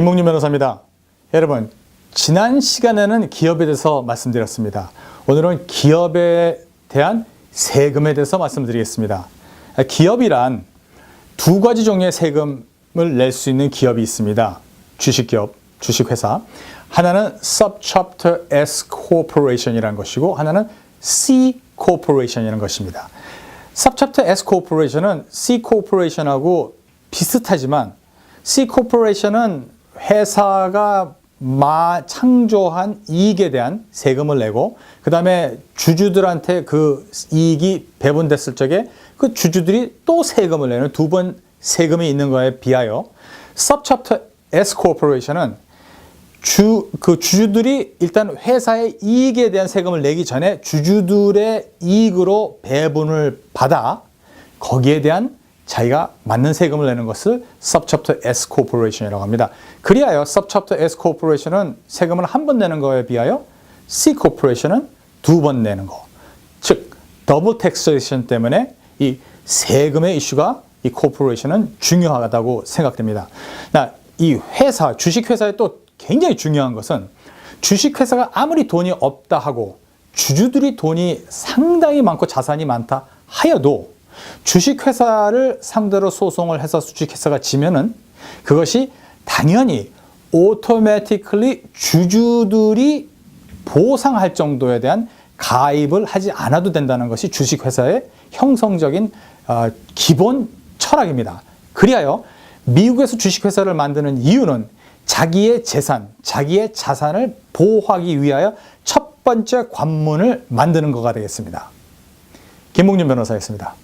김목준 변호사입니다. 여러분, 지난 시간에는 기업에 대해서 말씀드렸습니다. 오늘은 기업에 대한 세금에 대해서 말씀드리겠습니다. 기업이란 두 가지 종류의 세금을 낼 수 있는 기업이 있습니다. 주식기업, 주식회사. 하나는 Subchapter S Corporation이라는 것이고 하나는 C Corporation이라는 것입니다. Subchapter S Corporation은 C Corporation하고 비슷하지만 C Corporation은 회사가 마 창조한 이익에 대한 세금을 내고 그 다음에 주주들한테 그 이익이 배분됐을 적에 그 주주들이 또 세금을 내는 두 번 세금이 있는 거에 비하여 Subchapter S Corporation은 주, 그 주주들이 일단 회사의 이익에 대한 세금을 내기 전에 주주들의 이익으로 배분을 받아 거기에 대한 자기가 맞는 세금을 내는 것을 Subchapter S Corporation이라고 합니다. 그리하여 Subchapter S Corporation은 세금을 한 번 내는 거에 비하여 C Corporation은 두 번 내는 거. 즉, 더블 텍스레이션 때문에 이 세금의 이슈가 이 코퍼레이션은 중요하다고 생각됩니다. 나, 이 회사, 주식회사의 또 굉장히 중요한 것은 주식회사가 아무리 돈이 없다 하고 주주들이 돈이 상당히 많고 자산이 많다 하여도 주식회사를 상대로 소송을 해서 주식회사가 지면은 그것이 당연히 automatically 주주들이 보상할 정도에 대한 가입을 하지 않아도 된다는 것이 주식회사의 형성적인 어, 기본 철학입니다. 그리하여 미국에서 주식회사를 만드는 이유는 자기의 재산, 자기의 자산을 보호하기 위하여 첫 번째 관문을 만드는 것가 되겠습니다. 김봉준 변호사였습니다.